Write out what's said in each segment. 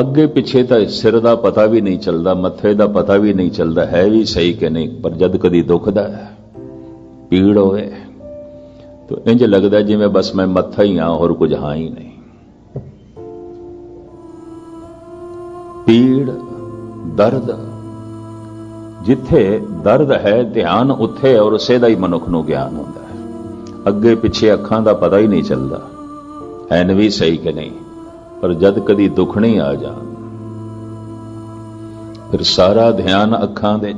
ਅੱਗੇ ਪਿੱਛੇ ਤਾਂ ਸਿਰ ਦਾ ਪਤਾ ਵੀ ਨਹੀਂ ਚੱਲਦਾ, ਮੱਥੇ ਦਾ ਪਤਾ ਵੀ ਨਹੀਂ ਚੱਲਦਾ, ਹੈ ਵੀ ਸਹੀ ਕਿ ਨਹੀਂ, ਪਰ ਜਦ ਕਦੀ ਦੁਖਦਾ ਹੈ, ਪੀੜ ਹੋਵੇ, ਤਾਂ ਇੰਜ ਲੱਗਦਾ ਜਿਵੇਂ ਬਸ ਮੈਂ ਮੱਥਾ ਹੀ ਆ ਹੋਰ ਕੁਝ ਹਾਂ ਹੀ ਨਹੀਂ। ਪੀੜ, ਦਰਦ, ਜਿੱਥੇ ਦਰਦ ਹੈ, ਧਿਆਨ ਉੱਥੇ ਔਰ ਉਸੇ ਦਾ ਹੀ ਮਨੁੱਖ ਨੂੰ ਗਿਆਨ ਹੁੰਦਾ ਹੈ। ਅੱਗੇ ਪਿੱਛੇ ਅੱਖਾਂ ਦਾ ਪਤਾ ਹੀ ਨਹੀਂ ਚੱਲਦਾ, ਐਨ ਵੀ ਸਹੀ ਕਿ ਨਹੀਂ। ਪਰ ਜਦ ਕਦੀ ਦੁੱਖ ਨਹੀਂ ਆ ਜਾਣ ਫਿਰ ਸਾਰਾ ਧਿਆਨ ਅੱਖਾਂ ਦੇ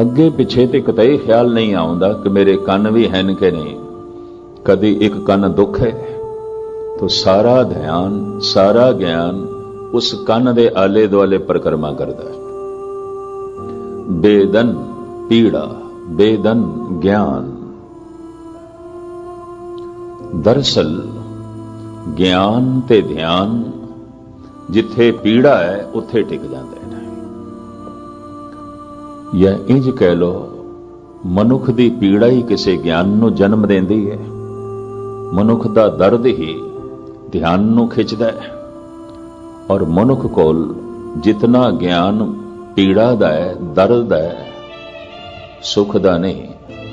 ਅੱਗੇ ਪਿੱਛੇ ਤੇ ਕਿਤੇ ਖਿਆਲ ਨਹੀਂ ਆਉਂਦਾ ਕਿ ਮੇਰੇ ਕੰਨ ਵੀ ਹਨ ਕਿ ਨਹੀਂ। ਕਦੀ ਇੱਕ ਕੰਨ ਦੁੱਖ ਹੈ, ਤਾਂ ਸਾਰਾ ਧਿਆਨ, ਸਾਰਾ ਗਿਆਨ ਉਸ ਕੰਨ ਦੇ ਆਲੇ ਦੁਆਲੇ ਪਰਕਰਮਾ ਕਰਦਾ ਹੈ। ਬੇਦਨ, ਪੀੜਾ, ਬੇਦਨ, ਗਿਆਨ। ਦਰਸਲ ਗਿਆਨ ਤੇ ਧਿਆਨ ਜਿੱਥੇ ਪੀੜਾ ਹੈ, ਉੱਥੇ ਟਿਕ ਜਾਂਦੇ ਨੇ ਜਾਂ ਇੰਜ ਕਹਿ ਲੋ ਮਨੁੱਖ ਦੀ ਪੀੜਾ ਹੀ ਕਿਸੇ ਗਿਆਨ ਨੂੰ ਜਨਮ ਦਿੰਦੀ ਹੈ। ਮਨੁੱਖ ਦਾ ਦਰਦ ਹੀ ਧਿਆਨ ਨੂੰ ਖਿੱਚਦਾ ਹੈ। ਔਰ ਮਨੁੱਖ ਕੋਲ ਜਿਤਨਾ ਗਿਆਨ ਪੀੜਾ ਦਾ ਹੈ, ਦਰਦ ਦਾ ਹੈ, ਸੁਖ ਦਾ ਨਹੀਂ,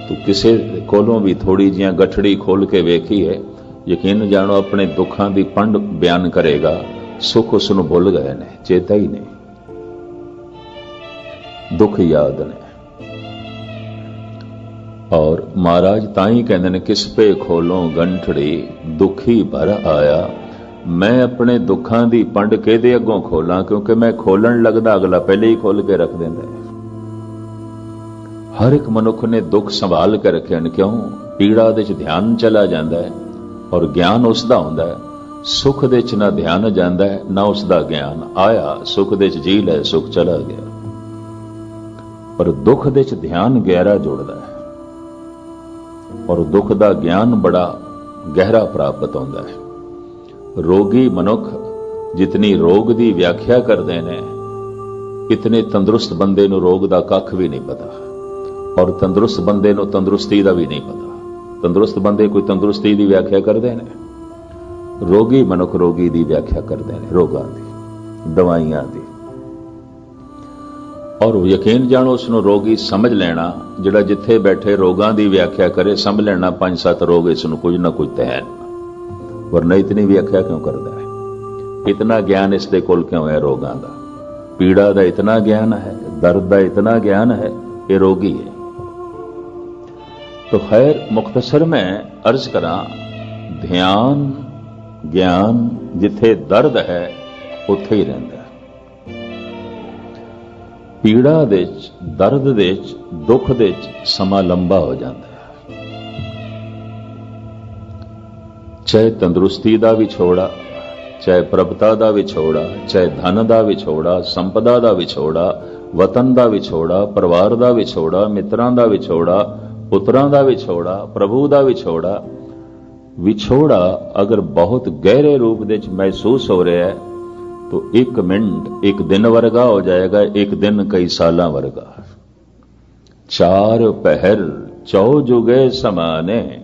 ਤੂੰ ਕਿਸੇ ਕੋਲੋਂ ਵੀ ਥੋੜੀ ਜੀਆਂ ਗਠੜੀ ਖੋਲ ਕੇ ਵੇਖੀ ਹੈ ਯਕੀਨ ਜਾਣੋ, ਆਪਣੇ ਦੁੱਖਾਂ ਦੀ ਪੰਡ ਬਿਆਨ ਕਰੇਗਾ। ਸੁਖ ਉਸ ਨੂੰ ਭੁੱਲ ਗਏ ਨੇ, ਚੇਤਾ ਹੀ ਨਹੀਂ। ਦੁੱਖ ਯਾਦ ਨੇ। ਔਰ ਮਹਾਰਾਜ ਤਾਂ ਹੀ ਕਹਿੰਦੇ ਨੇ, ਕਿਸ ਪੇ ਖੋਲੋਂ ਗੰਠੜੀ ਦੁਖੀ ਭਰ ਆਇਆ। ਮੈਂ ਆਪਣੇ ਦੁੱਖਾਂ ਦੀ ਪੰਡ ਕਿਹਦੇ ਅੱਗੋਂ ਖੋਲਾਂ? ਕਿਉਂਕਿ ਮੈਂ ਖੋਲਣ ਲੱਗਦਾ, ਅਗਲਾ ਪਹਿਲੇ ਹੀ ਖੋਲ ਕੇ ਰੱਖ ਦਿੰਦਾ ਹਰ ਇੱਕ ਮਨੁੱਖ ਨੇ ਦੁੱਖ ਸੰਭਾਲ ਕੇ ਰੱਖੇ ਹਨ। ਕਿਉਂ? ਪੀੜਾ ਦੇ ਚ ਧਿਆਨ ਚਲਾ ਜਾਂਦਾ ਹੈ। ਔਰ ਗਿਆਨ ਉਸ ਦਾ ਹੁੰਦਾ ਹੈ। ਸੁਖ ਦੇ ਚ ਨਾ ਧਿਆਨ ਜਾਂਦਾ ਹੈ, ਨਾ ਉਸ ਦਾ ਗਿਆਨ। ਆਇਆ, ਸੁਖ ਦੇ ਚ ਜੀ ਲੈ, ਸੁਖ ਚਲਾ ਗਿਆ। ਪਰ ਦੁੱਖ ਦੇ ਚ ਧਿਆਨ ਗਹਿਰਾ ਜੁੜਦਾ ਹੈ। ਔਰ ਦੁੱਖ ਦਾ ਗਿਆਨ ਬੜਾ ਗਹਿਰਾ ਪ੍ਰਾਪਤ ਹੁੰਦਾ ਹੈ। ਰੋਗੀ ਮਨੁੱਖ ਜਿਤਨੀ ਰੋਗ ਦੀ ਵਿਆਖਿਆ ਕਰਦੇ ਨੇ, ਇਤਨੇ ਤੰਦਰੁਸਤ ਬੰਦੇ ਨੂੰ ਰੋਗ ਦਾ ਕੱਖ ਵੀ ਨਹੀਂ ਪਤਾ। ਔਰ ਤੰਦਰੁਸਤ ਬੰਦੇ ਨੂੰ ਤੰਦਰੁਸਤੀ ਦਾ ਵੀ ਨਹੀਂ ਪਤਾ। ਤੰਦਰੁਸਤ ਬੰਦੇ ਕੋਈ ਤੰਦਰੁਸਤੀ ਦੀ ਵਿਆਖਿਆ ਕਰਦੇ ਨੇ? ਰੋਗੀ ਮਨੁੱਖ ਰੋਗੀ ਦੀ ਵਿਆਖਿਆ ਕਰਦੇ ਨੇ, ਰੋਗਾਂ ਦੀ, ਦਵਾਈਆਂ ਦੀ। ਔਰ ਯਕੀਨ ਜਾਣੋ ਉਸ ਨੂੰ ਰੋਗੀ ਸਮਝ ਲੈਣਾ, ਜਿਹੜਾ ਜਿੱਥੇ ਬੈਠੇ ਰੋਗਾਂ ਦੀ ਵਿਆਖਿਆ ਕਰੇ, ਸਮਝ ਲੈਣਾ ਪੰਜ ਸੱਤ ਰੋਗ ਇਸ ਨੂੰ ਕੁਝ ਨਾ ਕੁਝ ਤੇ ਹੈ ਵਰਨਾ ਇਤਨੀ ਵਿਆਖਿਆ ਕਿਉਂ ਕਰਦਾ ਹੈ? ਇਤਨਾ ਗਿਆਨ ਇਸ ਦੇ ਕੋਲ ਕਿਉਂ ਹੈ ਰੋਗਾਂ ਦਾ? ਪੀੜਾ ਦਾ ਇਤਨਾ ਗਿਆਨ ਹੈ, ਦਰਦ ਦਾ ਇਤਨਾ ਗਿਆਨ ਹੈ, ਇਹ ਰੋਗੀ ਹੈ। तो खैर मुख्तसर में अर्ज करा ध्यान ਗਿਆਨ ਜਿੱਥੇ ਦਰਦ ਹੈ ਉੱਥੇ ਹੀ ਰਹਿੰਦਾ ਹੈ ਪੀੜਾ ਦੇ ਵਿੱਚ ਦਰਦ ਦੇ ਵਿੱਚ ਦੁੱਖ ਦੇ ਵਿੱਚ ਸਮਾਂ ਲੰਬਾ ਹੋ ਜਾਂਦਾ ਹੈ ਚਾਹੇ ਤੰਦਰੁਸਤੀ ਦਾ ਵਿਛੋੜਾ ਚਾਹੇ ਪ੍ਰਭਤਾ ਦਾ ਵਿਛੋੜਾ ਚਾਹੇ ਧਨ ਦਾ ਵਿਛੋੜਾ ਸੰਪਦਾ ਦਾ ਵਿਛੋੜਾ ਵਤਨ ਦਾ ਵਿਛੋੜਾ ਪਰਿਵਾਰ ਦਾ ਵਿਛੋੜਾ ਮਿੱਤਰਾਂ ਦਾ ਵਿਛੋੜਾ ਪੁੱਤਰਾਂ ਦਾ ਵਿਛੋੜਾ ਪ੍ਰਭੂ ਦਾ ਵਿਛੋੜਾ ਵਿਛੋੜਾ ਅਗਰ ਬਹੁਤ ਗਹਿਰੇ ਰੂਪ ਦੇ ਵਿੱਚ ਮਹਿਸੂਸ ਹੋ ਰਿਹਾ ਹੈ तो ਇੱਕ ਮਿੰਟ ਇੱਕ ਦਿਨ ਵਰਗਾ ਹੋ ਜਾਏਗਾ ਇੱਕ ਦਿਨ ਕਈ ਸਾਲਾਂ ਵਰਗਾ ਚਾਰ ਪਹਿਰ ਚੌ ਜੁਗੇ ਸਮਾਨੇ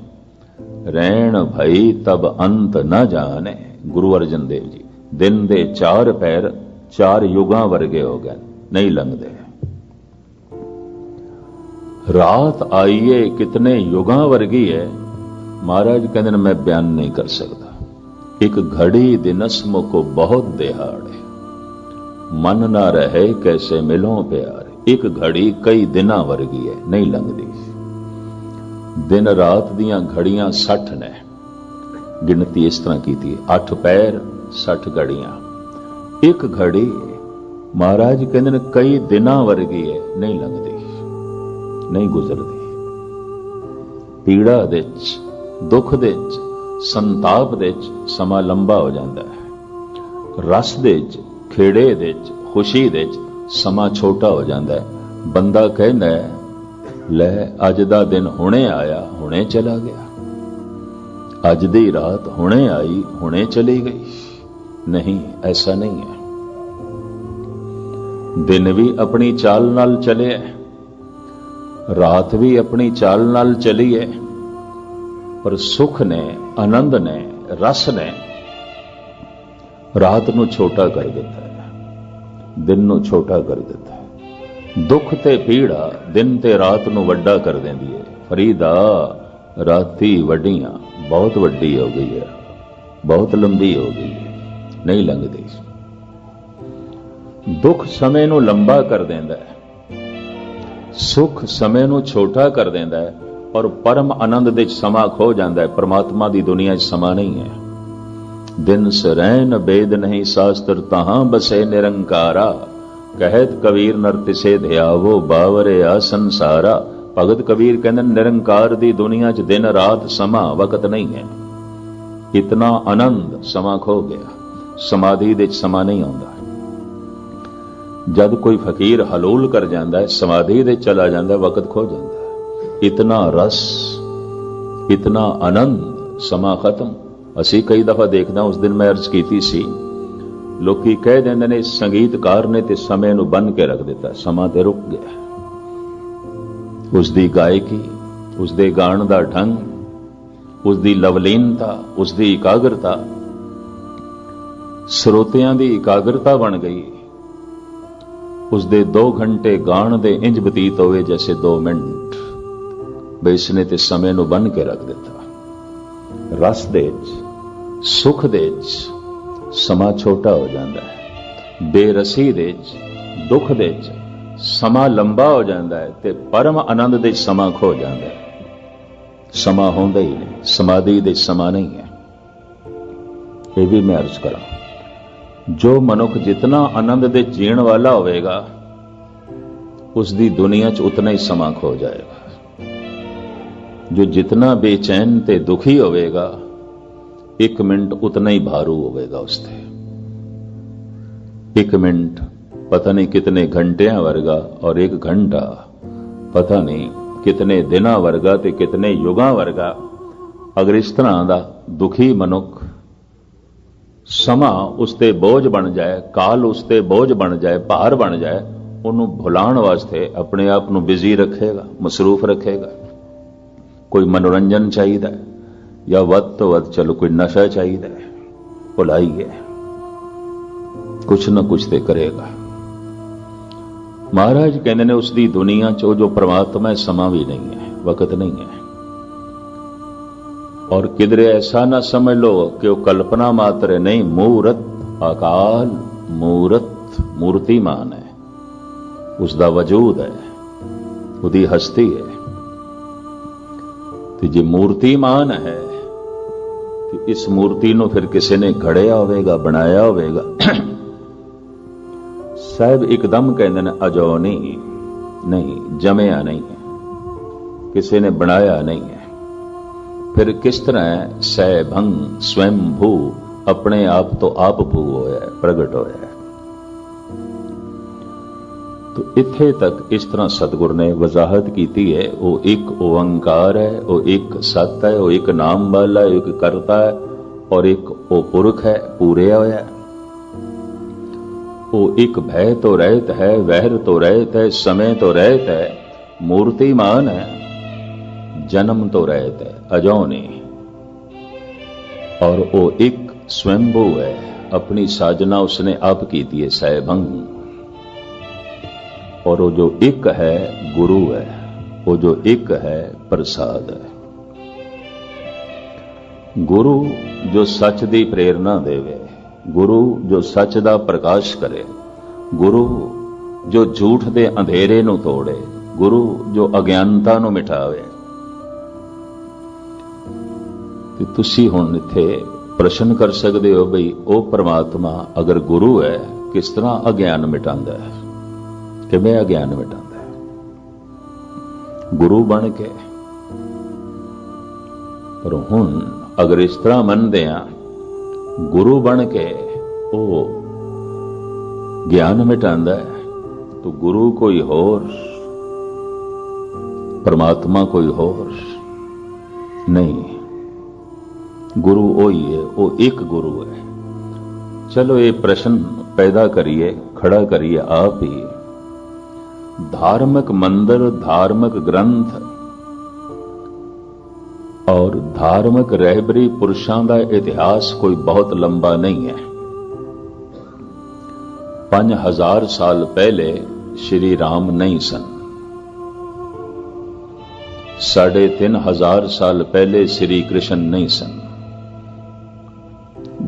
ਰਹਿਣ ਭਈ ਤਬ ਅੰਤ ਨਾ ਜਾਣੇ ਗੁਰੂ ਅਰਜਨ ਦੇਵ ਜੀ ਦਿਨ ਦੇ ਚਾਰ ਪਹਿਰ ਚਾਰ ਯੁਗਾਂ ਵਰਗੇ ਹੋ ਗਏ ਨਹੀਂ ਲੰਘਦੇ ਰਾਤ ਆਈਏ, ਕਿਤਨੇ ਯੁਗਾਂ ਵਰਗੀ ਹੈ ਮਹਾਰਾਜ ਕਹਿੰਦੇ ਨੇ, ਮੈਂ ਬਿਆਨ ਨਹੀਂ ਕਰ ਸਕਦਾ। ਇੱਕ ਘੜੀ ਦਿਨਸ ਮੁਕੋ ਬਹੁਤ ਦਿਹਾੜੇ ਮਨ ਨਾ ਰਹੇ ਕੈਸੇ ਮਿਲੋਂ ਪਿਆਰ। ਇੱਕ ਘੜੀ ਕਈ ਦਿਨਾਂ ਵਰਗੀ ਹੈ ਨਹੀਂ ਲੰਘਦੀ। ਦਿਨ ਰਾਤ ਦੀਆਂ ਘੜੀਆਂ 60 ਨੇ। ਗਿਣਤੀ ਇਸ ਤਰ੍ਹਾਂ ਕੀਤੀ ਹੈ 8 ਪੈਰ 60 ਘੜੀਆਂ। ਇੱਕ ਘੜੀ, ਮਹਾਰਾਜ ਕਹਿੰਦੇ ਨੇ, ਕਈ ਦਿਨਾਂ ਵਰਗੀ ਹੈ ਨਹੀਂ ਲੰਘਦੀ। ਨਹੀਂ ਗੁਜ਼ਰਦੀ। ਪੀੜਾ ਦੇ ਵਿੱਚ ਦੁੱਖ ਦੇ ਵਿੱਚ ਸੰਤਾਪ ਦੇ ਵਿੱਚ ਸਮਾਂ ਲੰਬਾ ਹੋ ਜਾਂਦਾ ਹੈ। ਰਸ ਦੇ ਵਿੱਚ ਖੇੜੇ ਦੇ ਵਿੱਚ ਖੁਸ਼ੀ ਦੇ ਵਿੱਚ ਸਮਾਂ ਛੋਟਾ ਹੋ ਜਾਂਦਾ ਹੈ। ਬੰਦਾ ਕਹਿੰਦਾ ਲੈ, ਅੱਜ ਦਾ ਦਿਨ ਹੁਣੇ ਆਇਆ, ਹੁਣੇ ਚਲਾ ਗਿਆ। ਅੱਜ ਦੀ ਰਾਤ ਹੁਣੇ ਆਈ, ਹੁਣੇ ਚਲੀ ਗਈ। ਨਹੀਂ, ਐਸਾ ਨਹੀਂ ਹੈ। ਦਿਨ ਵੀ ਆਪਣੀ ਚਾਲ ਨਾਲ ਚਲੇ ਰਾਤ ਵੀ ਆਪਣੀ ਚਾਲ ਨਾਲ ਚਲੀ ਹੈ ਪਰ ਸੁਖ ਨੇ, ਆਨੰਦ ਨੇ, ਰਸ ਨੇ ਰਾਤ ਨੂੰ ਛੋਟਾ ਕਰ ਦਿੱਤਾ ਹੈ, ਦਿਨ ਨੂੰ ਛੋਟਾ ਕਰ ਦਿੱਤਾ ਹੈ। ਦੁੱਖ ਤੇ ਪੀੜਾ ਦਿਨ ਤੇ ਰਾਤ ਨੂੰ ਵੱਡਾ ਕਰ ਦਿੰਦੀ ਹੈ ਫਰੀਦਾ, ਰਾਤੀ ਵੱਡੀਆਂ, ਬਹੁਤ ਵੱਡੀ ਹੋ ਗਈ ਹੈ ਬਹੁਤ ਲੰਬੀ ਹੋ ਗਈ ਹੈ ਨਹੀਂ ਲੰਘਦੀ। ਦੁੱਖ ਸਮੇਂ ਨੂੰ ਲੰਬਾ ਕਰ ਦਿੰਦਾ ਹੈ। ਸੁਖ ਸਮੇਂ ਨੂੰ ਛੋਟਾ ਕਰ ਦਿੰਦਾ ਹੈ ਔਰ ਪਰਮ ਆਨੰਦ ਦੇ ਵਿੱਚ ਸਮਾਂ ਖੋ ਜਾਂਦਾ ਹੈ। ਪਰਮਾਤਮਾ ਦੀ ਦੁਨੀਆ 'ਚ ਸਮਾਂ ਨਹੀਂ ਹੈ। ਦਿਨ ਸਰੈਨ ਬੇਦ ਨਹੀਂ ਸ਼ਾਸਤਰ ਤਹਾਂ, ਬਸੇ ਨਿਰੰਕਾਰਾ। ਕਹਿਤ ਕਬੀਰ ਨਰ ਤਿਸੇ ਧਿਆਵੋ, ਬਾਵਰੇ ਆ ਸੰਸਾਰਾ। ਭਗਤ ਕਬੀਰ ਕਹਿੰਦੇ ਨਿਰੰਕਾਰ ਦੀ ਦੁਨੀਆ 'ਚ ਦਿਨ ਰਾਤ ਸਮਾਂ ਵਕਤ ਨਹੀਂ ਹੈ। ਇਤਨਾ ਆਨੰਦ ਸਮਾਂ ਖੋ ਗਿਆ। ਸਮਾਧੀ ਦੇ 'ਚ ਸਮਾਂ ਨਹੀਂ ਆਉਂਦਾ। ਜਦ ਕੋਈ ਫਕੀਰ ਹਲੂਲ ਕਰ ਜਾਂਦਾ ਹੈ, ਸਮਾਧੀ ਦੇ ਚਲਾ ਜਾਂਦਾ ਵਕਤ ਖੋ ਜਾਂਦਾ ਹੈ। ਇਤਨਾ ਰਸ, ਇਤਨਾ ਆਨੰਦ, ਸਮਾਂ ਖਤਮ। ਅਸੀਂ ਕਈ ਦਫਾ ਦੇਖਦਾ ਉਸ ਦਿਨ ਮੈਂ ਅਰਜ਼ ਕੀਤੀ ਸੀ। ਲੋਕੀ ਕਹਿ ਦਿੰਦੇ ਨੇ, ਸੰਗੀਤਕਾਰ ਨੇ ਤੇ ਸਮੇਂ ਨੂੰ ਬੰਨ ਕੇ ਰੱਖ ਦਿੱਤਾ, ਸਮਾਂ ਤੇ ਰੁਕ ਗਿਆ। ਉਸ ਦੀ ਗਾਇਕੀ ਉਸ ਦੇ ਗਾਣ ਦਾ ਢੰਗ ਉਸ ਦੀ ਲਵਲੀਨਤਾ ਉਸ ਦੀ ਇਕਾਗਰਤਾ, ਸਰੋਤਿਆਂ ਦੀ ਇਕਾਗਰਤਾ ਬਣ ਗਈ। ਉਸ ਦੇ 2 ਘੰਟੇ ਗਾਣ ਦੇ ਇੰਜ ਬਤੀਤ ਹੋਵੇ ਜੈਸੇ 2 ਮਿੰਟ। ਬੇਸ ਨੇ ਤੇ ਸਮੇਂ ਨੂੰ ਬੰਨ ਕੇ ਰੱਖ ਦਿੱਤਾ। ਰਸ ਦੇ ਵਿੱਚ, ਸੁਖ ਦੇ ਵਿੱਚ ਸਮਾਂ ਛੋਟਾ ਹੋ ਜਾਂਦਾ ਹੈ। ਬੇਰਸੀ ਦੇ ਵਿੱਚ, ਦੁੱਖ ਦੇ ਵਿੱਚ ਸਮਾਂ ਲੰਬਾ ਹੋ ਜਾਂਦਾ ਹੈ ਤੇ ਪਰਮ ਆਨੰਦ ਦੇ ਸਮਾਂ ਖੋ ਜਾਂਦਾ ਹੈ। ਸਮਾਂ ਹੁੰਦਾ ਹੀ ਨਹੀਂ, ਸਮਾਧੀ ਦੇ ਸਮਾਂ ਨਹੀਂ ਹੈ। ਇਹ ਵੀ ਮੈਂ ਅਰਜ਼ ਕਰਾਂ। ਜੋ ਮਨੁੱਖ ਜਿਤਨਾ ਆਨੰਦ ਦੇ ਜੀਣ ਵਾਲਾ ਹੋਵੇਗਾ ਉਸ ਦੀ ਦੁਨੀਆ 'ਚ ਉਤਨਾ ਹੀ ਸਮਾਂ ਖੋ ਜਾਏਗਾ। ਜੋ ਜਿਤਨਾ ਬੇਚੈਨ ਤੇ ਦੁਖੀ ਹੋਵੇਗਾ, ਇੱਕ ਮਿੰਟ ਉਤਨਾ ਹੀ ਭਾਰੂ ਹੋਵੇਗਾ ਉਸ ਤੇ ਇੱਕ ਮਿੰਟ ਪਤਾ ਨਹੀਂ ਕਿਤਨੇ ਘੰਟਿਆਂ ਵਰਗਾ ਔਰ ਇੱਕ ਘੰਟਾ ਪਤਾ ਨਹੀਂ ਕਿਤਨੇ ਦਿਨਾਂ ਵਰਗਾ ਤੇ ਕਿਤਨੇ ਯੁਗਾਂ ਵਰਗਾ, ਅਗਰ ਇਸ ਤਰ੍ਹਾਂ ਦਾ ਦੁਖੀ ਮਨੁੱਖ ਸਮਾਂ ਉਸ ਤੇ ਬੋਝ ਬਣ ਜਾਏ, ਕਾਲ ਉਸ ਤੇ ਬੋਝ ਬਣ ਜਾਏ, ਭਾਰ ਬਣ ਜਾਏ, ਉਹਨੂੰ ਭੁਲਾਉਣ ਵਾਸਤੇ ਆਪਣੇ ਆਪ ਨੂੰ ਬਿਜ਼ੀ ਰੱਖੇਗਾ, ਮਸਰੂਫ ਰੱਖੇਗਾ। ਕੋਈ ਮਨੋਰੰਜਨ ਚਾਹੀਦਾ ਜਾਂ ਵੱਧ ਤੋਂ ਵੱਧ ਚਲੋ ਕੋਈ ਨਸ਼ਾ ਚਾਹੀਦਾ ਹੈ ਭੁਲਾਈ ਹੈ ਕੁਛ ਨਾ ਕੁਛ ਤੇ ਕਰੇਗਾ। ਮਹਾਰਾਜ ਕਹਿੰਦੇ ਨੇ ਉਸ ਦੀ ਦੁਨੀਆ 'ਚ ਉਹ ਜੋ ਪਰਮਾਤਮਾ ਹੈ, ਸਮਾਂ ਵੀ ਨਹੀਂ ਹੈ, ਵਕਤ ਨਹੀਂ ਹੈ। ਔਰ ਕਿਧਰੇ ਐਸਾ ਨਾ ਸਮਝ ਲੋ ਕਿ ਉਹ ਕਲਪਨਾ ਮਾਤਰ ਹੈ, ਨਹੀਂ, ਮੂਰਤ, ਅਕਾਲ ਮੂਰਤ, ਮੂਰਤੀਮਾਨ ਹੈ। ਉਸ ਦਾ ਵਜੂਦ ਹੈ, ਉਹਦੀ ਹਸਤੀ ਹੈ। ਤੇ ਜੇ ਮੂਰਤੀਮਾਨ ਹੈ, ਤੇ ਇਸ ਮੂਰਤੀ ਨੂੰ ਫਿਰ ਕਿਸੇ ਨੇ ਘੜਿਆ ਹੋਵੇਗਾ, ਬਣਾਇਆ ਹੋਵੇਗਾ। ਸਾਹਿਬ ਇੱਕਦਮ ਕਹਿੰਦੇ ਨੇ, ਅਜੋ ਨਹੀਂ ਨਹੀਂ, ਜਮਿਆ ਨਹੀਂ ਹੈ। ਕਿਸੇ ਨੇ ਬਣਾਇਆ ਨਹੀਂ ਹੈ। ਫਿਰ ਕਿਸ ਤਰ੍ਹਾਂ ਹੈ? ਸਹਿਭੰਗ ਸਵੈਮ ਭੂ ਆਪਣੇ ਆਪ ਤੋਂ ਆਪ ਭੂ ਹੋਇਆ ਪ੍ਰਗਟ ਹੋਇਆ ਤੋ ਇੱਥੇ ਤੱਕ ਇਸ ਤਰ੍ਹਾਂ ਸਤਿਗੁਰ ਨੇ ਵਜ਼ਾਹਤ ਕੀਤੀ ਹੈ, ਉਹ ਇੱਕ ਓੰਕਾਰ ਹੈ, ਉਹ ਇੱਕ ਸਤ ਹੈ, ਉਹ ਇੱਕ ਨਾਮ ਵਾਲਾ ਹੈ ਇੱਕ ਕਰਤਾ ਹੈ, ਔਰ ਇੱਕ ਉਹ ਪੁਰਖ ਹੈ, ਪੂਰਿਆ ਹੋਇਆ ਉਹ ਇੱਕ ਭੈ ਤੋਂ ਰਹਿਤ ਹੈ, ਵਹਿਰ ਤੋਂ ਰਹਿਤ ਹੈ, ਸਮੇਂ ਤੋਂ ਰਹਿਤ ਹੈ, ਮੂਰਤੀਮਾਨ ਹੈ। ਜਨਮ ਤੋਂ ਰਹਿਤ ਹੈ, ਅਜੋ ਨਹੀਂ। ਔਰ ਉਹ ਇੱਕ ਸਵੈੰਭੂ ਹੈ, ਆਪਣੀ ਸਾਜਨਾ ਉਸਨੇ ਆਪ ਕੀਤੀ ਹੈ ਸਹਿਬੰਗ ਔਰ ਉਹ ਜੋ ਇੱਕ ਹੈ, ਗੁਰੂ ਹੈ, ਉਹ ਜੋ ਇੱਕ ਹੈ, ਪ੍ਰਸਾਦ ਹੈ। ਗੁਰੂ ਜੋ ਸੱਚ ਦੀ ਪ੍ਰੇਰਣਾ ਦੇਵੇ, ਗੁਰੂ ਜੋ ਸੱਚ ਦਾ ਪ੍ਰਕਾਸ਼ ਕਰੇ, ਗੁਰੂ ਜੋ ਝੂਠ ਦੇ ਅੰਧੇਰੇ ਨੂੰ ਤੋੜੇ, ਗੁਰੂ ਜੋ ਅਗਿਆਨਤਾ ਨੂੰ ਮਿਟਾਵੇ ਤੇ ਤੁਸੀਂ ਹੁਣ ਇੱਥੇ ਪ੍ਰਸ਼ਨ ਕਰ ਸਕਦੇ ਹੋ ਬਈ ਉਹ ਪ੍ਰਮਾਤਮਾ ਅਗਰ ਗੁਰੂ ਹੈ, ਕਿਸ ਤਰ੍ਹਾਂ ਅਗਿਆਨ ਮਿਟਾਉਂਦਾ ਹੈ? ਕਿਵੇਂ ਅਗਿਆਨ ਮਿਟਾਉਂਦਾ ਹੈ? ਗੁਰੂ ਬਣ ਕੇ। ਪਰ ਹੁਣ ਅਗਰ ਇਸ ਤਰ੍ਹਾਂ ਮੰਨਦੇ ਆ ਗੁਰੂ ਬਣ ਕੇ ਉਹ ਗਿਆਨ ਮਿਟਾਉਂਦਾ ਹੈ, ਤਾਂ ਗੁਰੂ ਕੋਈ ਹੋਰ, ਪਰਮਾਤਮਾ ਕੋਈ ਹੋਰ ਨਹੀਂ। ਗੁਰੂ ਉਹੀ ਹੈ ਉਹ ਇੱਕ ਗੁਰੂ ਹੈ। ਚਲੋ ਇਹ ਪ੍ਰਸ਼ਨ ਪੈਦਾ ਕਰੀਏ, ਖੜਾ ਕਰੀਏ ਆਪ ਹੀ। ਧਾਰਮਿਕ ਮੰਦਰ, ਧਾਰਮਿਕ ਗ੍ਰੰਥ। ਔਰ ਧਾਰਮਿਕ ਰਹਿਬਰੀ ਪੁਰਸ਼ਾਂ ਦਾ ਇਤਿਹਾਸ ਕੋਈ ਬਹੁਤ ਲੰਬਾ ਨਹੀਂ ਹੈ। 5000 ਸਾਲ ਪਹਿਲੇ ਸ਼੍ਰੀ ਰਾਮ ਨਹੀਂ ਸਨ। ਸਾਢੇ ਤਿੰਨ ਹਜ਼ਾਰ ਸਾਲ ਪਹਿਲੇ ਸ਼੍ਰੀ ਕ੍ਰਿਸ਼ਨ ਨਹੀਂ ਸਨ।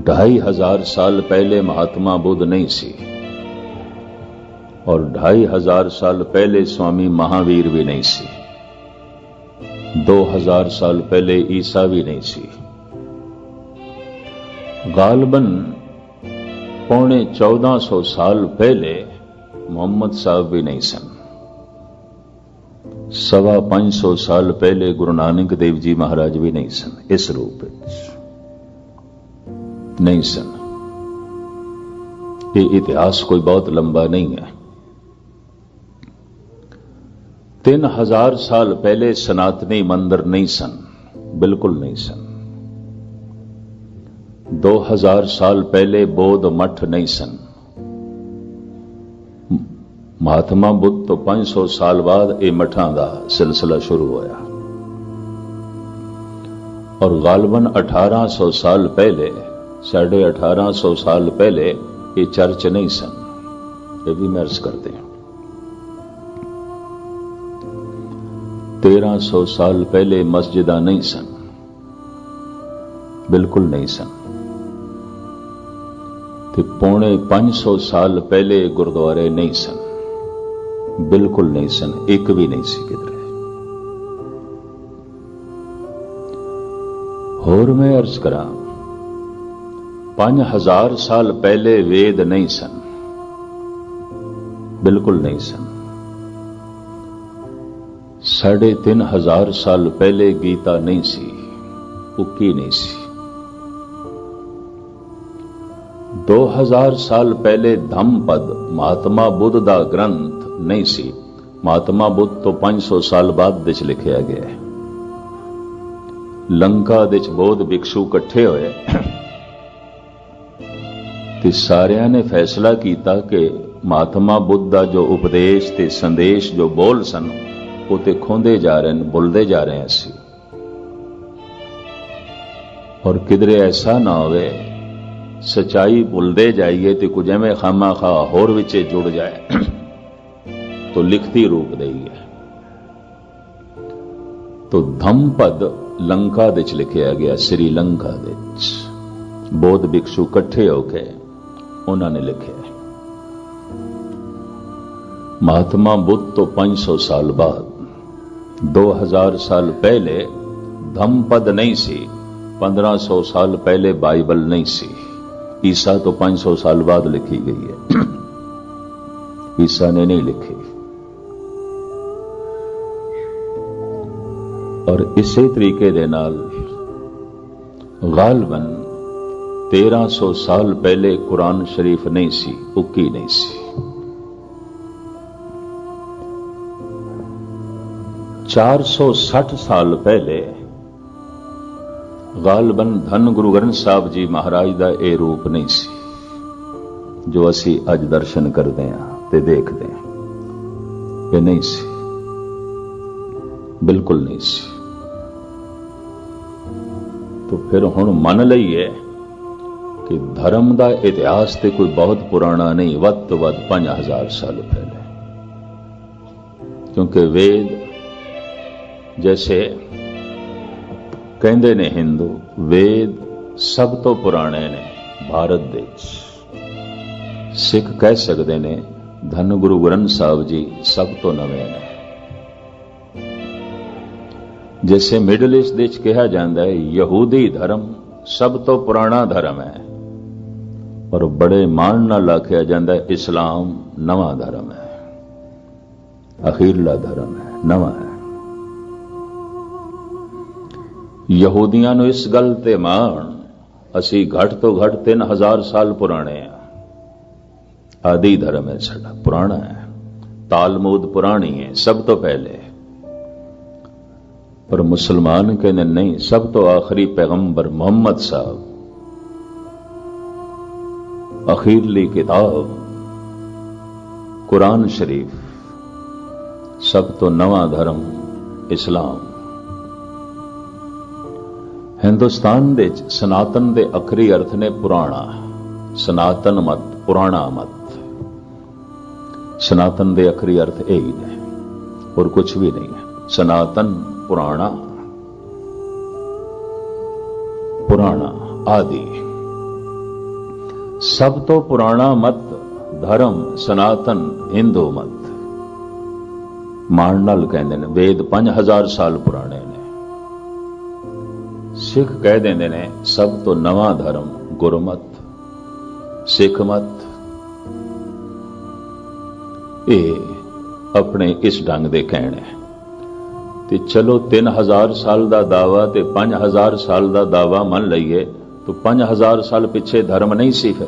ढाई हजार साल पहले महात्मा बुद्ध नहीं सी और ढाई हजार साल पहले स्वामी महावीर भी नहीं सी दो हजार साल पहले ईसा भी नहीं सी गालबन पौने चौदह सौ साल पहले मोहम्मद साहब भी नहीं सन सवा पांच सौ साल पहले गुरु नानक देव जी महाराज भी नहीं सन इस रूप नहीं सन ये इतिहास कोई बहुत लंबा नहीं है ਤਿੰਨ ਹਜ਼ਾਰ ਸਾਲ ਪਹਿਲੇ ਸਨਾਤਨੀ ਮੰਦਰ ਨਹੀਂ ਸਨ ਬਿਲਕੁਲ ਨਹੀਂ ਸਨ 2000 ਸਾਲ ਪਹਿਲੇ ਬੋਧ ਮਠ ਨਹੀਂ ਸਨ ਮਹਾਤਮਾ ਬੁੱਧ ਤੋਂ 500 ਸਾਲ ਬਾਅਦ ਇਹ ਮਠਾਂ ਦਾ ਸਿਲਸਿਲਾ ਸ਼ੁਰੂ ਹੋਇਆ ਔਰ ਗਾਲਬਨ 1800 ਸਾਲ ਪਹਿਲੇ ਸਾਢੇ 1800 ਸਾਲ ਪਹਿਲੇ ਇਹ ਚਰਚ ਨਹੀਂ ਸਨ। ਇਹ ਵੀ ਮਰਸ ਕਰਦੇ ਹਾਂ। 1300 ਸਾਲ ਪਹਿਲੇ ਮਸਜਿਦਾਂ ਨਹੀਂ ਸਨ। ਬਿਲਕੁਲ ਨਹੀਂ ਸਨ। ਤੇ ਪੌਣੇ 500 ਸਾਲ ਪਹਿਲੇ ਗੁਰਦੁਆਰੇ ਨਹੀਂ ਸਨ। ਬਿਲਕੁਲ ਨਹੀਂ ਸਨ। ਇੱਕ ਵੀ ਨਹੀਂ ਸੀ ਕਿਧਰੇ। ਹੋਰ ਮੈਂ ਅਰਜ਼ ਕਰਾਂ 5000 ਸਾਲ ਪਹਿਲੇ ਵੇਦ ਨਹੀਂ ਸਨ। ਬਿਲਕੁਲ ਨਹੀਂ ਸਨ। ਸਾਢੇ ਤਿੰਨ ਹਜ਼ਾਰ ਸਾਲ ਪਹਿਲੇ ਗੀਤਾ ਨਹੀਂ ਸੀ, ਉੱਕੀ ਨਹੀਂ ਸੀ। 2000 ਸਾਲ ਪਹਿਲੇ ਧੰਮਪਦ ਮਹਾਤਮਾ ਬੁੱਧ ਦਾ ਗ੍ਰੰਥ ਨਹੀਂ ਸੀ। ਮਹਾਤਮਾ ਬੁੱਧ ਤੋਂ 500 ਸਾਲ ਬਾਅਦ ਵਿੱਚ ਲਿਖਿਆ ਗਿਆ ਹੈ। ਲੰਕਾ ਵਿੱਚ ਬੋਧ ਭਿਕਸ਼ੂ ਇਕੱਠੇ ਹੋਏ। ਤੇ ਸਾਰਿਆਂ ਨੇ ਫੈਸਲਾ ਕੀਤਾ ਕਿ ਮਹਾਤਮਾ ਬੁੱਧ ਦਾ ਜੋ ਉਪਦੇਸ਼ ਤੇ ਸੰਦੇਸ਼ ਜੋ ਬੋਲ ਸਨ, ਉਹ ਤੇ ਖੋਂਦੇ ਜਾ ਰਹੇ ਨੇ ਭੁੱਲਦੇ ਜਾ ਰਹੇ ਅਸੀਂ। ਔਰ ਕਿਧਰੇ ਐਸਾ ਨਾ ਹੋਵੇ, ਸਚਾਈ ਭੁੱਲਦੇ ਜਾਈਏ ਤੇ ਕੁਝ ਐਵੇਂ ਖਾਮਾ ਖਾ ਹੋਰ ਵਿੱਚੇ ਜੁੜ ਜਾਏ, ਤੋ ਲਿਖਤੀ ਰੂਪ ਦੇਈਏ ਤੋ ਧੰਮਪਦ ਲੰਕਾ ਵਿੱਚ ਲਿਖਿਆ ਗਿਆ, ਸ੍ਰੀ ਲੰਕਾ ਵਿੱਚ। ਬੋਧ ਬਿਕਸ਼ੂ ਇਕੱਠੇ ਹੋ ਕੇ ਉਹਨਾਂ ਨੇ ਲਿਖਿਆ ਮਹਾਤਮਾ ਬੁੱਧ ਤੋਂ 500 ਸਾਲ ਬਾਅਦ 2000 ਸਾਲ ਪਹਿਲੇ ਧੰਮਪਦ ਨਹੀਂ ਸੀ 1500 ਸਾਲ ਪਹਿਲੇ ਬਾਈਬਲ ਨਹੀਂ ਸੀ ਈਸਾ ਤੋਂ 500 ਸਾਲ ਬਾਅਦ ਲਿਖੀ ਗਈ ਹੈ ਈਸਾ ਨੇ ਨਹੀਂ ਲਿਖੀ ਔਰ ਇਸੇ ਤਰੀਕੇ ਦੇ ਨਾਲ ਗਾਲਬਨ 1300 ਸਾਲ ਪਹਿਲੇ ਕੁਰਾਨ ਸ਼ਰੀਫ ਨਹੀਂ ਸੀ, ਉੱਕੀ ਨਹੀਂ ਸੀ। 460 ਸਾਲ ਪਹਿਲੇ ਗਾਲਬਨ ਧੰਨ ਗੁਰੂ ਗ੍ਰੰਥ ਸਾਹਿਬ ਜੀ ਮਹਾਰਾਜ ਦਾ ਇਹ ਰੂਪ ਨਹੀਂ ਸੀ, ਜੋ ਅਸੀਂ ਅੱਜ ਦਰਸ਼ਨ ਕਰਦੇ ਹਾਂ ਤੇ ਦੇਖਦੇ ਹਾਂ। ਇਹ ਨਹੀਂ ਸੀ। ਬਿਲਕੁਲ ਨਹੀਂ ਸੀ। ਤਾਂ ਫਿਰ ਹੁਣ ਮੰਨ ਲਈਏ ਕਿ ਧਰਮ ਦਾ ਇਤਿਹਾਸ ਤੇ ਕੋਈ ਬਹੁਤ ਪੁਰਾਣਾ ਨਹੀਂ, ਵੱਧ ਤੋਂ ਵੱਧ 5000 ਸਾਲ ਪਹਿਲੇ। ਕਿਉਂਕਿ ਵੇਦ ਜੈਸੇ ਕਹਿੰਦੇ ਨੇ ਹਿੰਦੂ, ਵੇਦ ਸਭ ਤੋਂ ਪੁਰਾਣੇ ਨੇ ਭਾਰਤ ਦੇ ਵਿੱਚ। ਸਿੱਖ ਕਹਿ ਸਕਦੇ ਨੇ, ਧੰਨ ਗੁਰੂ ਗ੍ਰੰਥ ਸਾਹਿਬ ਜੀ ਸਭ ਤੋਂ ਨਵੇਂ ਨੇ। ਜੈਸੇ ਮਿਡਲ ਈਸਟ ਦੇ ਵਿੱਚ ਕਿਹਾ ਜਾਂਦਾ ਹੈ, ਯਹੂਦੀ ਧਰਮ ਸਭ ਤੋਂ ਪੁਰਾਣਾ ਧਰਮ ਹੈ। ਪਰ ਬੜੇ ਮਾਣ ਨਾਲ ਆਖਿਆ ਜਾਂਦਾ ਇਸਲਾਮ ਨਵਾਂ ਧਰਮ ਹੈ। ਅਖੀਰਲਾ ਧਰਮ ਹੈ, ਨਵਾਂ ਹੈ। ਯਹੂਦੀਆਂ ਨੂੰ ਇਸ ਗੱਲ ਤੇ ਮਾਣ, ਅਸੀਂ ਘੱਟ ਤੋਂ ਘੱਟ 3000 ਸਾਲ ਪੁਰਾਣੇ ਆ। ਆਦੀ ਧਰਮ ਹੈ, ਸਾਡਾ ਪੁਰਾਣਾ ਹੈ। ਤਾਲਮੂਦ ਪੁਰਾਣੀ ਹੈ, ਸਭ ਤੋਂ ਪਹਿਲੇ। ਪਰ ਮੁਸਲਮਾਨ ਕਹਿੰਦੇ, ਨਹੀਂ, ਸਭ ਤੋਂ ਆਖਰੀ ਪੈਗੰਬਰ ਮੁਹੰਮਦ ਸਾਹਿਬ ਅਖੀਰਲੀ ਕਿਤਾਬ, ਕੁਰਾਨ ਸ਼ਰੀਫ, ਸਭ ਤੋਂ ਨਵਾਂ ਧਰਮ ਇਸਲਾਮ। ਹਿੰਦੁਸਤਾਨ ਦੇ ਵਿੱਚ ਸਨਾਤਨ ਦੇ ਅਖਰੀ ਅਰਥ ਨੇ ਪੁਰਾਣਾ, ਸਨਾਤਨ ਮਤ, ਪੁਰਾਣਾ ਮਤ। ਸਨਾਤਨ ਦੇ ਅਖਰੀ ਅਰਥ ਇਹ ਹੀ ਨੇ ਔਰ ਕੁਝ ਵੀ ਨਹੀਂ ਹੈ। ਸਨਾਤਨ, ਪੁਰਾਣਾ ਪੁਰਾਣਾ ਆਦਿ। ਸਭ ਤੋਂ ਪੁਰਾਣਾ ਮਤ, ਧਰਮ, ਸਨਾਤਨ ਹਿੰਦੂ ਮਤ। ਮਾਣ ਨਾਲ ਕਹਿੰਦੇ ਨੇ, ਵੇਦ 5000 ਸਾਲ ਪੁਰਾਣੇ ਨੇ। ਸਿੱਖ ਕਹਿ ਦਿੰਦੇ ਨੇ, ਸਭ ਤੋਂ ਨਵਾਂ ਧਰਮ ਗੁਰਮਤ, ਸਿੱਖ ਮਤ। ਇਹ ਆਪਣੇ ਇਸ ਢੰਗ ਦੇ ਕਹਿਣ ਹੈ। ਤੇ ਚਲੋ 3000 ਸਾਲ ਦਾ ਦਾਵਾ ਤੇ 5000 ਸਾਲ ਦਾ ਦਾਵਾ ਮੰਨ ਲਈਏ ਤਾਂ 5000 ਸਾਲ ਪਿੱਛੇ ਧਰਮ ਨਹੀਂ ਸੀ ਫਿਰ।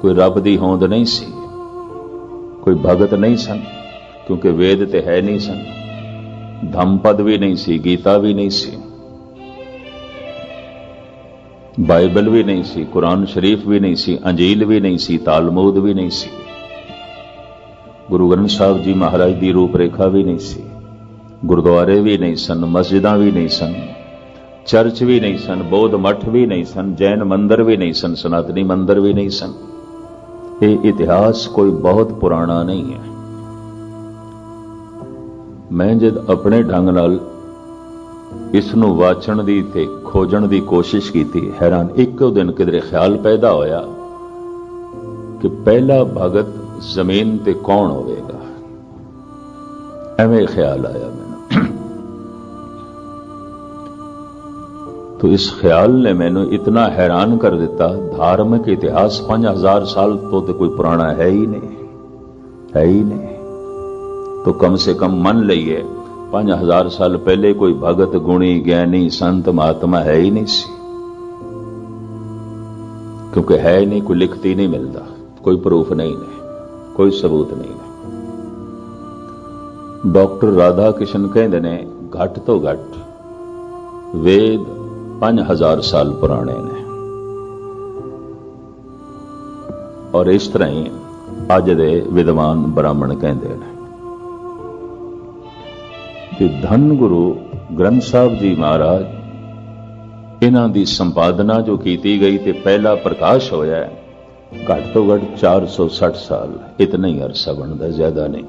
ਕੋਈ ਰੱਬ ਦੀ ਹੋਂਦ ਨਹੀਂ ਸੀ। ਕੋਈ ਭਗਤ ਨਹੀਂ ਸਨ, ਕਿਉਂਕਿ ਵੇਦ ਤੇ ਹੈ ਨਹੀਂ ਸਨ। ਧੰਮਪਦ ਵੀ ਨਹੀਂ ਸੀ, ਗੀਤਾ ਵੀ ਨਹੀਂ ਸੀ। ਬਾਈਬਲ ਵੀ ਨਹੀਂ ਸੀ, ਕੁਰਾਨ ਸ਼ਰੀਫ ਵੀ ਨਹੀਂ ਸੀ, ਅੰਜੀਲ ਵੀ ਨਹੀਂ ਸੀ, ਤਾਲਮੂਦ ਵੀ ਨਹੀਂ ਸੀ। ਗੁਰੂ ਗ੍ਰੰਥ ਸਾਹਿਬ ਜੀ ਮਹਾਰਾਜ ਦੀ ਰੂਪ ਰੇਖਾ ਵੀ ਨਹੀਂ ਸੀ। ਗੁਰਦੁਆਰੇ ਵੀ ਨਹੀਂ ਸਨ, ਮਸਜਿਦਾਂ ਵੀ ਨਹੀਂ ਸਨ। ਚਰਚ ਵੀ ਨਹੀਂ ਸਨ, ਬੌਧ ਮਠ ਵੀ ਨਹੀਂ ਸਨ, ਜੈਨ ਮੰਦਰ ਵੀ ਨਹੀਂ ਸਨ, ਸਨਾਤਨੀ ਮੰਦਰ ਵੀ ਨਹੀਂ ਸਨ। ਇਹ ਇਤਿਹਾਸ ਕੋਈ ਬਹੁਤ ਪੁਰਾਣਾ ਨਹੀਂ ਹੈ। ਮੈਂ ਜਦ ਆਪਣੇ ਢੰਗ ਨਾਲ ਇਸ ਨੂੰ ਵਾਚਣ ਦੀ ਤੇ ਖੋਜਣ ਦੀ ਕੋਸ਼ਿਸ਼ ਕੀਤੀ, ਹੈਰਾਨ ਇੱਕੋ ਦਿਨ ਕਿਧਰੇ ਖਿਆਲ ਪੈਦਾ ਹੋਇਆ ਕਿ ਪਹਿਲਾ ਭਗਤ ਜ਼ਮੀਨ ਤੇ ਕੌਣ ਹੋਵੇਗਾ। ਐਵੇਂ ਖਿਆਲ ਆਇਆ ਮੈਂ तो इस ख्याल ने मैंने इतना हैरान कर देता धार्मिक इतिहास पांच हजार साल तो, तो कोई पुराना है ही नहीं है ही नहीं तो कम से कम मन लइए पांच हजार साल पहले कोई भगत गुणी ज्ञानी संत महात्मा है ही नहीं सी क्योंकि है नहीं कोई लिखती नहीं मिलता कोई प्रूफ नहीं है कोई सबूत नहीं है डॉक्टर राधा किशन कहते ने घट तो घट वेद 5000 ਸਾਲ ਪੁਰਾਣੇ ਨੇ। ਔਰ ਇਸ ਤਰ੍ਹਾਂ ਹੀ ਅੱਜ ਦੇ ਵਿਦਵਾਨ ਬ੍ਰਾਹਮਣ ਕਹਿੰਦੇ ਨੇ ਕਿ ਧੰਨ ਗੁਰੂ ਗ੍ਰੰਥ ਸਾਹਿਬ ਜੀ ਮਹਾਰਾਜ, ਇਹਨਾਂ ਦੀ ਸੰਪਾਦਨਾ ਜੋ ਕੀਤੀ ਗਈ ਤੇ ਪਹਿਲਾ ਪ੍ਰਕਾਸ਼ ਹੋਇਆ ਘੱਟ ਤੋਂ ਘੱਟ 460 ਸਾਲ, ਇਤਨਾ ਹੀ ਅਰਸਾ ਬਣਦਾ, ਜ਼ਿਆਦਾ ਨਹੀਂ।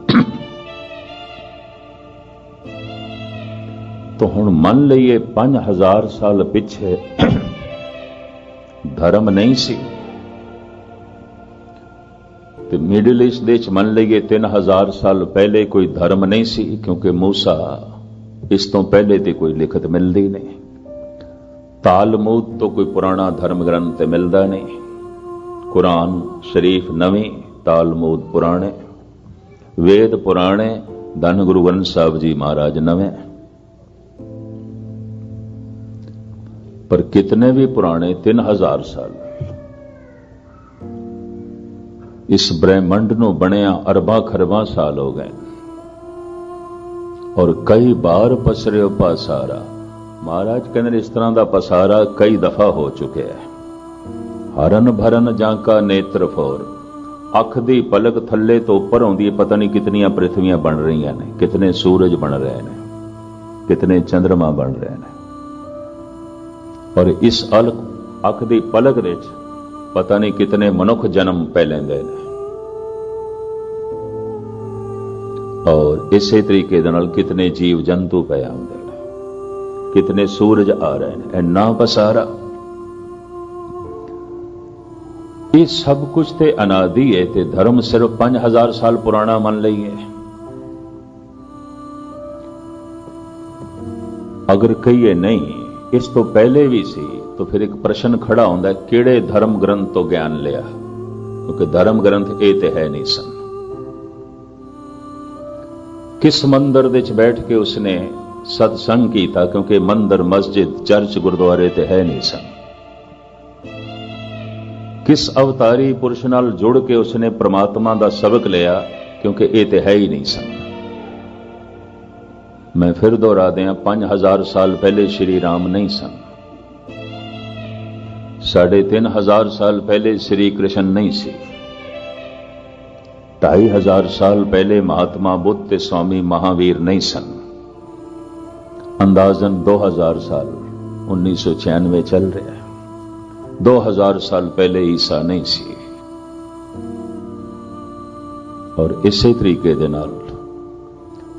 ਤਾਂ ਹੁਣ ਮੰਨ ਲਈਏ 5000 ਸਾਲ ਪਿੱਛੇ ਧਰਮ ਨਹੀਂ ਸੀ ਤੇ ਮਿਡਲ ਈਸਟ ਦੇ ਚ ਮੰਨ ਲਈਏ 3000 ਸਾਲ ਪਹਿਲੇ ਕੋਈ ਧਰਮ ਨਹੀਂ ਸੀ ਕਿਉਂਕਿ موسی ਇਸ ਤੋਂ ਪਹਿਲੇ ਤੇ ਕੋਈ ਲਿਖਤ ਮਿਲਦੀ ਨਹੀਂ ਤਾਲਮੂਦ ਤੋਂ ਕੋਈ ਪੁਰਾਣਾ ਧਰਮ ਗ੍ਰੰਥ ਤੇ ਮਿਲਦਾ ਨਹੀਂ ਕੁਰਾਨ ਸ਼ਰੀਫ ਨਵੀਂ ਤਾਲਮੂਦ ਪੁਰਾਣੇ ਵੇਦ ਪੁਰਾਣੇ ਧੰਨ ਗੁਰੂ ਗ੍ਰੰਥ ਸਾਹਿਬ ਜੀ ਮਹਾਰਾਜ ਨਵੇਂ ਪਰ ਕਿਤਨੇ ਵੀ ਪੁਰਾਣੇ 3000 ਸਾਲ। ਇਸ ਬ੍ਰਹਿਮੰਡ ਨੂੰ ਬਣਿਆ ਅਰਬਾਂ ਖਰਬਾਂ ਸਾਲ ਹੋ ਗਏ। ਔਰ ਕਈ ਵਾਰ ਪਸਰਿਓ ਪਸਾਰਾ। ਮਹਾਰਾਜ ਕਹਿੰਦੇ ਨੇ ਇਸ ਤਰ੍ਹਾਂ ਦਾ ਪਸਾਰਾ ਕਈ ਦਫਾ ਹੋ ਚੁੱਕਿਆ ਹੈ। ਹਰਨ ਭਰਨ ਜਾਂ ਕਾ ਨੇਤਰ ਫੋਰ। ਅੱਖ ਦੀ ਪਲਕ ਥੱਲੇ ਤੋਂ ਉੱਪਰ ਆਉਂਦੀ ਹੈ, ਪਤਾ ਨਹੀਂ ਕਿਤਨੀਆਂ ਪ੍ਰithਵੀਆਂ ਬਣ ਰਹੀਆਂ ਨੇ, ਕਿਤਨੇ ਸੂਰਜ ਬਣ ਰਹੇ ਨੇ, ਕਿਤਨੇ ਚੰ드ਰਮਾ ਬਣ ਰਹੇ ਨੇ। ਔਰ ਇਸ ਅਲਕ ਅੱਖ ਦੀ ਪਲਕ ਵਿੱਚ ਪਤਾ ਨਹੀਂ ਕਿਤਨੇ ਮਨੁੱਖ ਜਨਮ ਪੈ ਲੈਂਦੇ ਨੇ। ਔਰ ਇਸੇ ਤਰੀਕੇ ਦੇ ਨਾਲ ਕਿਤਨੇ ਜੀਵ ਜੰਤੂ ਪੈ ਹੁੰਦੇ ਨੇ। ਕਿਤਨੇ ਸੂਰਜ ਆ ਰਹੇ ਨੇ। ਇੰਨਾ ਪਸਾਰਾ। ਇਹ ਸਭ ਕੁਝ ਤੇ ਅਨਾਦੀ ਹੈ ਤੇ ਧਰਮ ਸਿਰਫ 5000 ਸਾਲ ਪੁਰਾਣਾ ਮੰਨ ਲਈਏ। ਅਗਰ ਕਹੀਏ ਨਹੀਂ ਇਸ ਤੋਂ ਪਹਿਲੇ ਵੀ ਸੀ, ਤਾਂ ਫਿਰ ਇੱਕ ਪ੍ਰਸ਼ਨ ਖੜਾ ਹੁੰਦਾ, ਕਿਹੜੇ ਧਰਮ ਗ੍ਰੰਥ ਤੋਂ ਗਿਆਨ ਲਿਆ? ਕਿਉਂਕਿ ਧਰਮ ਗ੍ਰੰਥ ਇਹ ਤੇ ਹੈ ਨਹੀਂ ਸਨ। ਕਿਸ ਮੰਦਰ ਦੇ ਵਿੱਚ ਬੈਠ ਕੇ ਉਸਨੇ ਸਤਸੰਗ ਕੀਤਾ, ਕਿਉਂਕਿ ਮੰਦਰ, ਮਸਜਿਦ, ਚਰਚ, ਗੁਰਦੁਆਰੇ ਤੇ ਹੈ ਨਹੀਂ ਸਨ। ਕਿਸ ਅਵਤਾਰੀ ਪੁਰਸ਼ ਨਾਲ ਜੁੜ ਕੇ ਉਸਨੇ ਪ੍ਰਮਾਤਮਾ ਦਾ ਸਬਕ ਲਿਆ, ਕਿਉਂਕਿ ਇਹ ਤੇ ਹੈ ਹੀ ਨਹੀਂ ਸਨ। ਮੈਂ ਫਿਰ ਦੁਹਰਾ ਦਿਆਂ 5000 ਸਾਲ ਪਹਿਲੇ ਸ਼੍ਰੀ ਰਾਮ ਨਹੀਂ ਸਨ। ਸਾਢੇ 3000 ਸਾਲ ਪਹਿਲੇ ਸ਼੍ਰੀ ਕ੍ਰਿਸ਼ਨ ਨਹੀਂ ਸੀ। 2500 ਸਾਲ ਪਹਿਲੇ ਮਹਾਤਮਾ ਬੁੱਧ ਤੇ ਸਵਾਮੀ ਮਹਾਵੀਰ ਨਹੀਂ ਸਨ। ਅੰਦਾਜ਼ਨ 2000 ਸਾਲ 1996 ਚੱਲ ਰਿਹਾ ਹੈ। 2000 ਸਾਲ ਪਹਿਲੇ ਈਸਾ ਨਹੀਂ ਸੀ। ਔਰ ਇਸੇ ਤਰੀਕੇ ਦੇ ਨਾਲ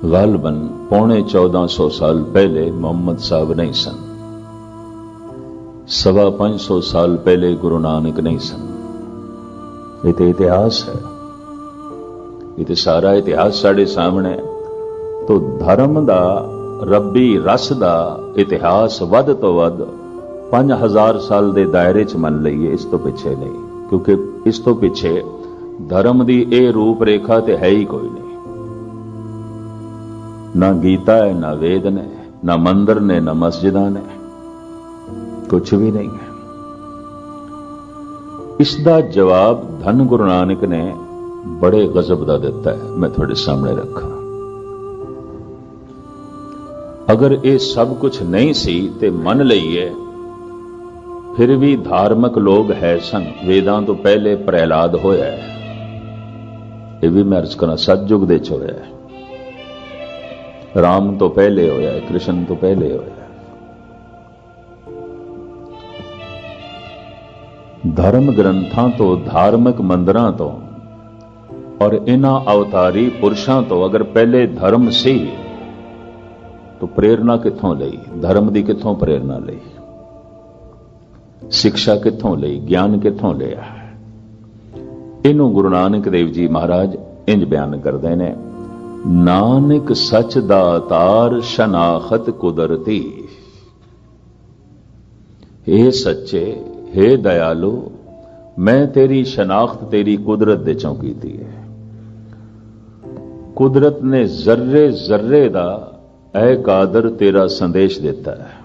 ਗਲਬਨ ਪੌਣੇ 1400 ਸਾਲ ਪਹਿਲੇ ਮੁਹੰਮਦ ਸਾਹਿਬ ਨਹੀਂ ਸਨ। ਸਵਾ 500 ਸਾਲ ਪਹਿਲੇ ਗੁਰੂ ਨਾਨਕ ਨਹੀਂ ਸਨ। ਇਹ ਤੇ ਇਤਿਹਾਸ ਹੈ। ਇਹ ਤੇ ਸਾਰਾ ਇਤਿਹਾਸ ਸਾਡੇ ਸਾਹਮਣੇ ਤੋ ਧਰਮ ਦਾ, ਰੱਬੀ ਰਸ ਦਾ ਇਤਿਹਾਸ ਵੱਧ ਤੋਂ ਵੱਧ 5000 ਸਾਲ ਦੇ ਦਾਇਰੇ 'ਚ ਮੰਨ ਲਈਏ ਇਸ ਤੋਂ ਪਿੱਛੇ ਨਹੀਂ। ਕਿਉਂਕਿ ਇਸ ਤੋਂ ਪਿੱਛੇ ਧਰਮ ਦੀ ਇਹ ਰੂਪ ਰੇਖਾ ਤੇ ਹੈ ਹੀ ਕੋਈ ਨਹੀਂ। ਨਾ ਗੀਤਾ ਹੈ, ਨਾ ਵੇਦ ਨੇ, ਨਾ ਮੰਦਰ ਨੇ, ਨਾ ਮਸਜਿਦਾਂ ਨੇ। ਕੁਝ ਵੀ ਨਹੀਂ ਹੈ। ਇਸ ਦਾ ਜਵਾਬ ਧੰਨ ਗੁਰੂ ਨਾਨਕ ਨੇ ਬੜੇ ਗਜ਼ਬ ਦਾ ਦਿੱਤਾ ਹੈ। ਮੈਂ ਤੁਹਾਡੇ ਸਾਹਮਣੇ ਰੱਖਾਂ। ਅਗਰ ਇਹ ਸਭ ਕੁਝ ਨਹੀਂ ਸੀ ਤੇ ਮੰਨ ਲਈਏ, ਫਿਰ ਵੀ ਧਾਰਮਿਕ ਲੋਕ ਹੈ ਸਨ। ਵੇਦਾਂ ਤੋਂ ਪਹਿਲੇ ਪ੍ਰਹਿਲਾਦ ਹੋਇਆ ਇਹ ਵੀ ਮੈਂ ਅਰਜ਼ ਕਰਾਂ ਸਤਜੁਗ ਦੇ ਚ ਹੋਇਆ ਹੈ। ਰਾਮ ਤੋਂ ਪਹਿਲੇ ਹੋਇਆ ਹੈ ਕ੍ਰਿਸ਼ਨ ਤੋਂ ਪਹਿਲੇ ਹੋਇਆ। ਹੈ ਧਰਮ ਗ੍ਰੰਥਾਂ ਤੋਂ, ਧਾਰਮਿਕ ਮੰਦਰਾਂ ਤੋਂ ਔਰ ਇਹਨਾਂ ਅਵਤਾਰੀ ਪੁਰਸ਼ਾਂ ਤੋਂ ਅਗਰ ਪਹਿਲੇ ਧਰਮ ਸੀ, ਤਾਂ ਪ੍ਰੇਰਣਾ ਕਿੱਥੋਂ ਲਈ? ਧਰਮ ਦੀ ਕਿੱਥੋਂ ਪ੍ਰੇਰਣਾ ਲਈ? ਸਿੱਖਿਆ ਕਿੱਥੋਂ ਲਈ? ਗਿਆਨ ਕਿੱਥੋਂ ਲਿਆ? ਇਹਨੂੰ ਗੁਰੂ ਨਾਨਕ ਦੇਵ ਜੀ ਮਹਾਰਾਜ ਇੰਜ ਬਿਆਨ ਕਰਦੇ ਨੇ। ਨਾਨਕ ਸੱਚ ਦਾ ਤਾਰ ਸ਼ਨਾਖਤ ਕੁਦਰਤੀ। ਏ ਸੱਚੇ हे ਦਇਆਲੋ, ਮੈਂ ਤੇਰੀ ਸ਼ਨਾਖਤ ਤੇਰੀ ਕੁਦਰਤ ਦੇ ਚੋਂ ਕੀਤੀ ਹੈ। ਕੁਦਰਤ ਨੇ ਜ਼ਰਰੇ ਜ਼ਰਰੇ ਦਾ ਐ ਕਾਦਰ ਤੇਰਾ ਸੰਦੇਸ਼ ਦਿੱਤਾ ਹੈ।